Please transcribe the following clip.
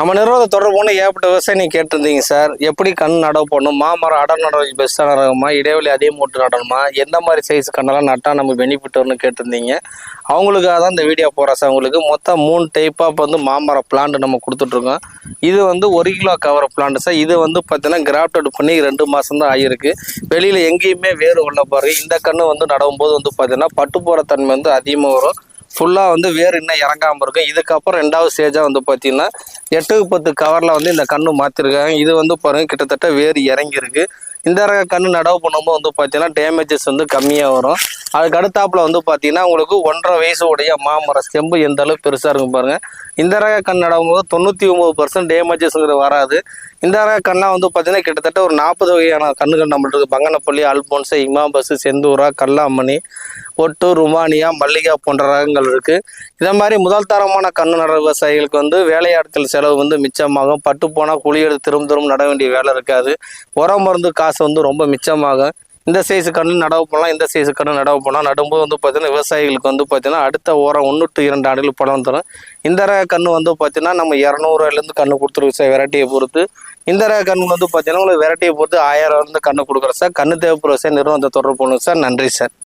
நம்ம நிறுவனத்தை தொடர்பு கொண்டு ஏகப்பட்ட விவசாயி கேட்டிருந்தீங்க சார். எப்படி கண் நடவு போடணும் மாமரம் அடர் நடவு பெஸ்ட்டாக நடக்குமா இடைவெளி அதே மூட்டு நடணுமா? எந்த மாதிரி சைஸ் கண்ணெல்லாம் நட்டால் நம்ம பெனிஃபிட் வரும்னு கேட்டிருந்தீங்க. அவங்களுக்காக தான் இந்த வீடியோ போகிறேன் சார் உங்களுக்கு. மொத்தம் மூணு டைப்பாக இப்போ வந்து மாமரம் பிளான்ட் நம்ம கொடுத்துட்ருக்கோம். இது வந்து ஒரு கிலோ கவர் பிளான்ட் சார். இது வந்து பார்த்தீங்கன்னா கிராஃப்டட் பண்ணி ரெண்டு மாதம் தான் ஆகிருக்கு வெளியில் எங்கேயுமே வேறு உள்ள பாருங்கள் இந்த கன்று வந்து நடவும் போது வந்து பார்த்தீங்கன்னா பட்டு போகிற தன்மை வந்து அதிகமாக வரும். ஃபுல்லாக வந்து வேர் இன்னும் இறங்காமல் இருக்கும் இதுக்கப்புறம் ரெண்டாவது ஸ்டேஜாக வந்து பார்த்தீங்கன்னா எட்டுக்கு பத்து கவரில் வந்து இந்த கன்று மாற்றிருக்காங்க இது வந்து பாருங்க கிட்டத்தட்ட வேர் இறங்கியிருக்கு. இந்த ரக கன்று நடவு பண்ணும்போது வந்து பார்த்தீங்கன்னா டேமேஜஸ் வந்து கம்மியாக வரும். அதுக்கு அடுத்தாப்புல வந்து பார்த்தீங்கன்னா உங்களுக்கு ஒன்றரை வயசு உடைய மாமரம் ஸ்டெம்பு எந்த அளவுக்கு பெருசாக இருக்கும் பாருங்கள் இந்த ரக கண் நடவும்போது தொண்ணூற்றி ஒம்பது பர்சன்ட் டேமேஜஸ்ங்கிறது வராது. இந்த ரக கண்ணாக வந்து பார்த்தீங்கன்னா கிட்டத்தட்ட ஒரு நாற்பது வகையான கண்ணுகள் நம்மளுக்கு இருக்குது பங்கனப்பள்ளி அல்போன்ஸு இமாபஸ் செந்தூரா கல்லாமணி ஒட்டு ருமானியா மல்லிகா போன்ற ரகங்கள் இருக்குது இதை மாதிரி முதல் தரமான கண்ணு நட விவசாயிகளுக்கு வந்து வேலையாட்கள் செலவு வந்து மிச்சமாகும். பட்டு போனால் குழி எடுத்து திரும்ப திரும்ப நட வேண்டிய வேலை இருக்காது. உரம் மருந்து காசு வந்து ரொம்ப மிச்சமாகும் இந்த சைஸு கண்ணு நடவு பண்ணலாம் இந்த சைஸு கண்ணு நடவு பண்ணலாம். நடும்போது வந்து பார்த்திங்கன்னா விவசாயிகளுக்கு வந்து பார்த்திங்கன்னா அடுத்த ஓரம் ஒன்று டு இரண்டு ஆண்டுகள் பழம் தரும் இந்த ரக கன்று வந்து பார்த்தீங்கன்னா நம்ம இரநூறுவாயிலேருந்து கன்று கொடுத்துருவோம் சார் வெரைட்டியை பொறுத்து. இந்த ரக கன்று வந்து பார்த்தீங்கன்னா உங்களுக்கு வெரைட்டியை பொறுத்து ஆயிரம் இருந்து கன்று கொடுக்குறோம் சார். கன்று தேவைப்படுற சார் நிறுவனத்தை தொடர்பு பண்ணுங்க சார். நன்றி சார்.